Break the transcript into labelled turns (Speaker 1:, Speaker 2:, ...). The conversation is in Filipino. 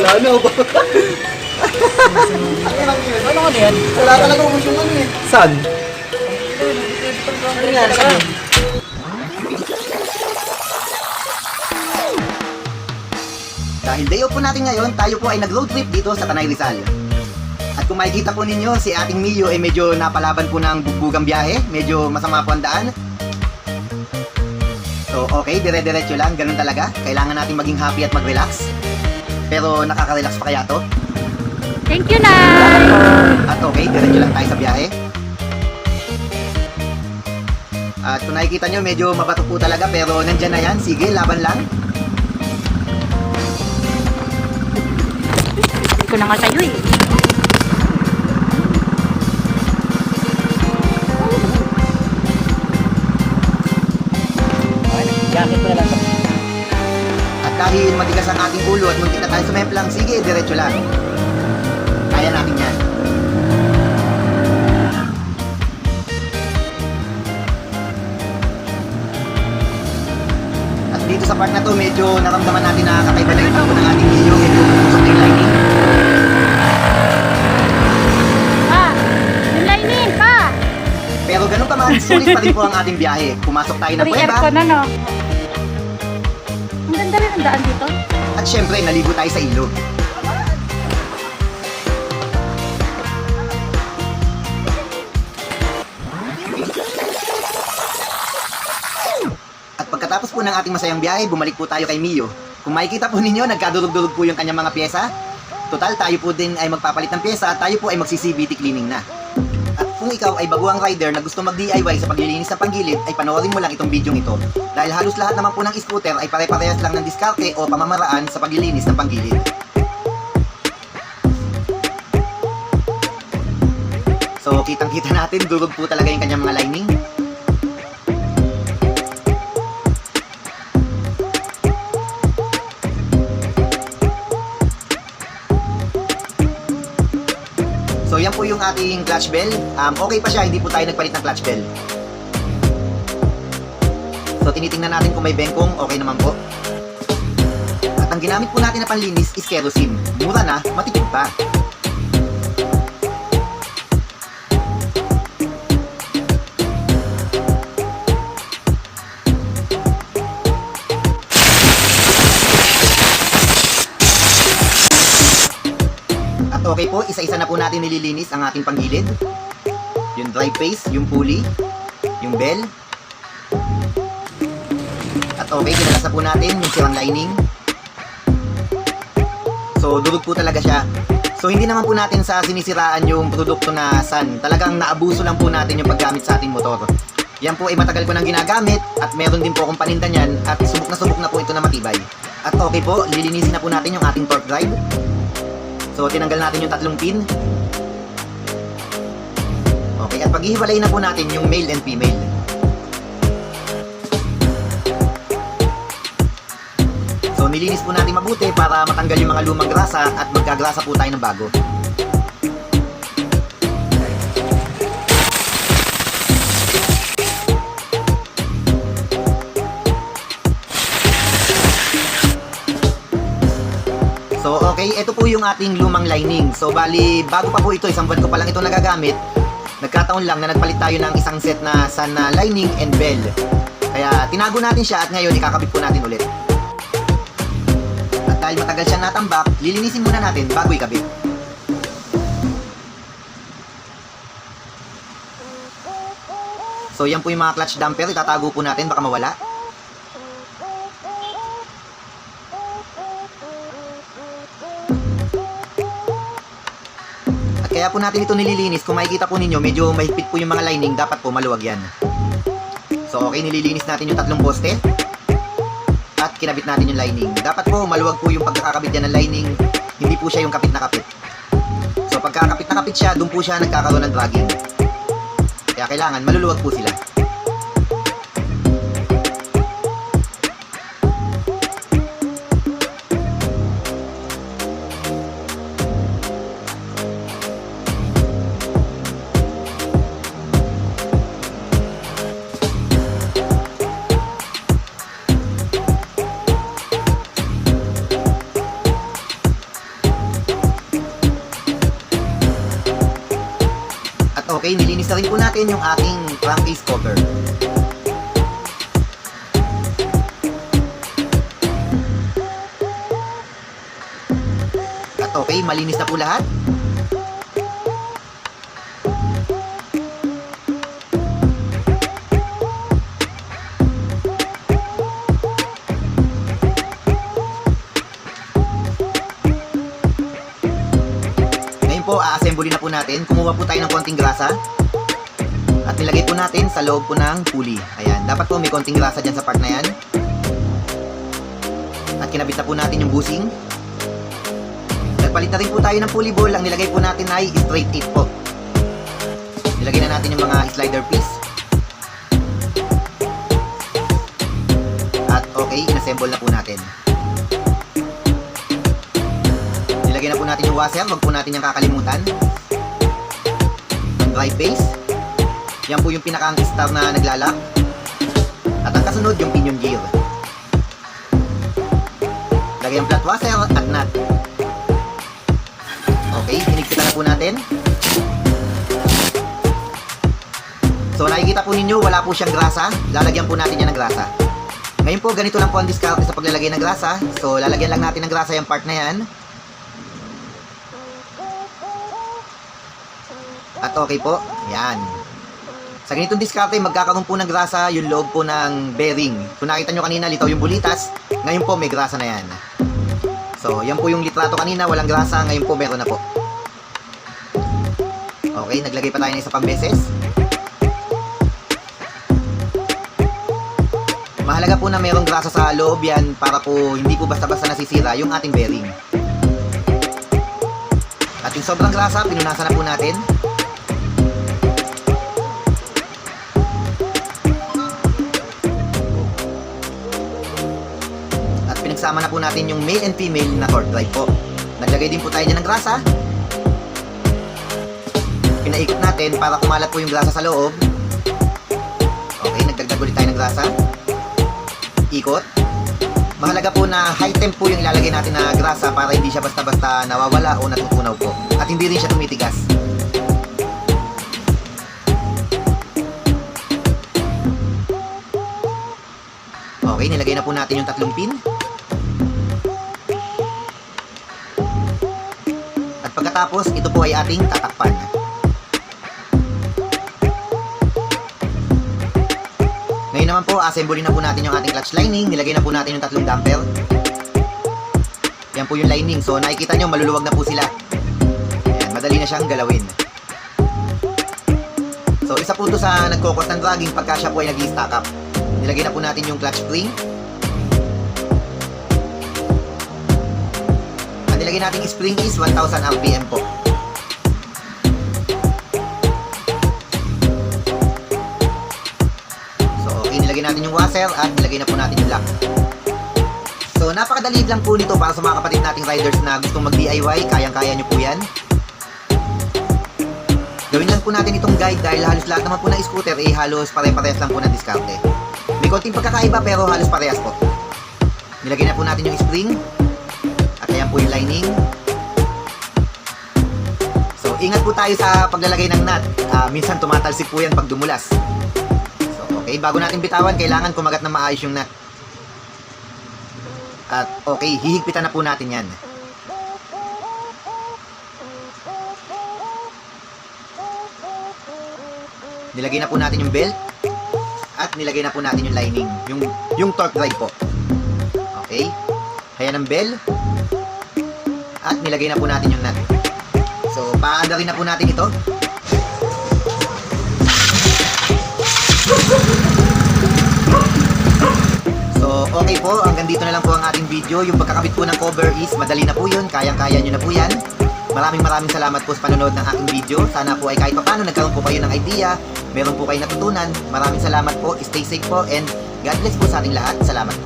Speaker 1: Wala na.
Speaker 2: Ano nga yan?
Speaker 1: Wala talaga umus yung ano eh.
Speaker 3: Saan?
Speaker 2: Ano nga?
Speaker 4: Dahil day off po natin ngayon, tayo po ay nag-road trip dito sa Tanay Rizal. At kung makikita po ninyo, si ating Mio ay medyo napalaban po ng bugbugang biyahe. Medyo masama po ang daan. So, okay, dire-diretso lang. Ganun talaga. Kailangan natin maging happy at mag-relax. Pero nakaka-relax pa kaya to?
Speaker 5: Thank you, na.
Speaker 4: At okay, diretso lang tayo sa biyahe. At kung nakikita nyo, medyo mabato po talaga pero nandyan na yan. Sige, laban lang.
Speaker 5: Hindi ko na nga sa'yo eh.
Speaker 4: Ang ating ulo at muntik na tayo sumemplang, sige, diretso lang. Kaya natin yan. At dito sa part na to, medyo naramdaman natin na kakaiba na yung takbo ng ating video. Medyo na yung lighting.
Speaker 5: Pa! Yung pa!
Speaker 4: Pero ganun pa man, sulit pa rin po ang ating biyahe. Pumasok tayo ng
Speaker 5: Free
Speaker 4: kuweba.
Speaker 5: aircon na, no? Ang ganda rin ang daan dito.
Speaker 4: At syempre, naligo tayo sa ilog. At pagkatapos po ng ating masayang biyahe, bumalik po tayo kay Mio. Kung makikita po ninyo, nagkadurog-durog po yung kanyang mga pyesa. Total, tayo po din ay magpapalit ng pyesa at tayo po ay magsi-CVT cleaning na. Kung ikaw ay baguang rider na gusto mag-DIY sa paglilinis ng panggilid, ay panoorin mo lang itong video ito. Dahil halos lahat naman po ng scooter ay pare-parehas lang ng diskarte o pamamaraan sa paglilinis ng panggilid. So, kitang-kita natin, durog po talaga yung kanyang mga lining. Yung ating clutch bell. Um, okay pa siya, hindi po tayo nagpalit ng clutch bell. So, tinitingnan natin kung may bengkong, okay naman po. At ang ginamit po natin na panlinis is kerosene. Mura na, matipid pa. Okay po, isa-isa na po natin nililinis ang ating panggilid. Yung dry paste, yung pulley, yung bell. At okay, kinalas na po natin yung sirang lining. So, durog po talaga siya. So, hindi naman po natin sa sinisiraan yung produkto na san. Talagang naabuso lang po natin yung paggamit sa ating motor. Yan po ay matagal ko nang ginagamit at meron din po akong paninda niyan at subok na subok na po ito na matibay. At okay po, lilinisin na po natin yung ating torque drive. So, tinanggal natin yung tatlong pin. Okay, at paghihiwalay na po natin yung male and female. So, nilinis po natin mabuti para matanggal yung mga lumang grasa at magkagrasa po tayo ng bago. Ito po yung ating lumang lining. So, bali, bago pa po ito, isang buwan ko pa lang ito nagagamit, nagkataon lang na nagpalit tayo ng isang set na sana lining and bell. Kaya, tinago natin siya at ngayon, ikakabit po natin ulit. At dahil matagal siya natambak, lilinisin muna natin bago ikabit. So, yan po yung mga clutch damper, itatago po natin, baka mawala. Kaya po natin ito nililinis. Kung makikita po ninyo, medyo mahigpit po yung mga lining. Dapat po maluwag yan. So, okay, nililinis natin yung tatlong poste. At kinabit natin yung lining. Dapat po maluwag po yung pagkakabit yan ng lining. Hindi po siya yung kapit na kapit. So, pagkakapit na kapit siya, doon po siya nagkakaroon ng dragging. Kaya kailangan maluluwag po sila. Rin po natin yung ating crankcase cover. At okay, malinis na po lahat. Po, a-assemble na po natin. Kumuha po tayo ng konting grasa. Nilagay po natin sa loob po ng pulley. Ayan, dapat po may konting grasa dyan sa part na yan. At kinabit na po natin yung busing. Nagpalit na rin po tayo ng pulley ball. Ang nilagay po natin ay straight tip po. Nilagay na natin yung mga slider piece. At okay, inassemble na po natin. Nilagay na po natin yung washer, wag po natin yung kakalimutan. Drive base. Yan po yung pinaka star na naglalak. At ang kasunod, yung pinion gear. Lagay ang flat washer at nut. Okay, hinigpitan na po natin. So nakikita po ninyo, wala po siyang grasa. Lalagyan po natin yan ng grasa. Ngayon po, ganito lang po ang discount sa paglalagay ng grasa. So lalagyan lang natin ng grasa yung part na yan. At okay po, yan. Sa ganitong diskarte, magkakaroon po ng grasa yung loob po ng bearing. Kung nakita nyo kanina, litaw yung bulitas. Ngayon po, may grasa na yan. So, yan po yung litrato kanina, walang grasa. Ngayon po, meron na po. Okay, naglagay pa tayo ng isa pang beses. Mahalaga po na merong grasa sa loob yan para po hindi po basta-basta nasisira yung ating bearing. At yung sobrang grasa, pinunasan na po natin. Pinagsama na po natin yung male and female na torque drive po. Naglagay din po tayo ng grasa. Pinaikot natin para kumalat po yung grasa sa loob. Okay, nagdagdag ulit tayo ng grasa. Ikot. Mahalaga po na high temp po yung ilalagay natin na grasa para hindi siya basta-basta nawawala o natutunaw po. At hindi rin siya tumitigas. Okay, nilagay na po natin yung tatlong pin. At pagkatapos, ito po ay ating tatakpan. Ngayon naman po, assembly na po natin yung ating clutch lining. Nilagay na po natin yung tatlong damper. Yan po yung lining. So, nakikita nyo, maluluwag na po sila. Ayan, madali na siyang galawin. So, isa po ito sa nagkokos ng dragging pagka siya po ay nag-stack up. Nilagay na po natin yung clutch spring. Ang nilagay natin spring is 1000 RPM po. So, okay, nilagay natin yung washer at nilagay na po natin yung lock. So, napakadali lang po nito para sa mga kapatid nating riders na gustong mag-DIY. Kayang-kaya nyo po yan. Gawin lang po natin itong guide dahil halos lahat naman po ng scooter eh halos pare-parehas lang po ng diskarte. May konting pagkakaiba pero halos parehas po. Nilagay na po natin yung spring. Ayan po lining. So, ingat po tayo sa paglalagay ng nut. Ah, minsan tumatalsik po yan pag dumulas. So, okay, bago natin bitawan, kailangan kumagat na maayos yung nut. At okay, hihigpitan na po natin yan. Nilagay na po natin yung belt at nilagay na po natin yung lining, yung yung torque drive po. Okay? Kaya ng bell at nilagay na po natin yung nut. So, paandarin na po natin ito. So, okay po. Hanggang dito na lang po ang ating video. Yung pagkakabit po ng cover is madali na po yun. Kayang-kaya nyo na po yan. Maraming maraming salamat po sa panonood ng aking video. Sana po ay kahit pa paano nagkaroon po kayo ng idea. Meron po kayo natutunan. Maraming salamat po. Stay safe po and God bless po sa ating lahat. Salamat.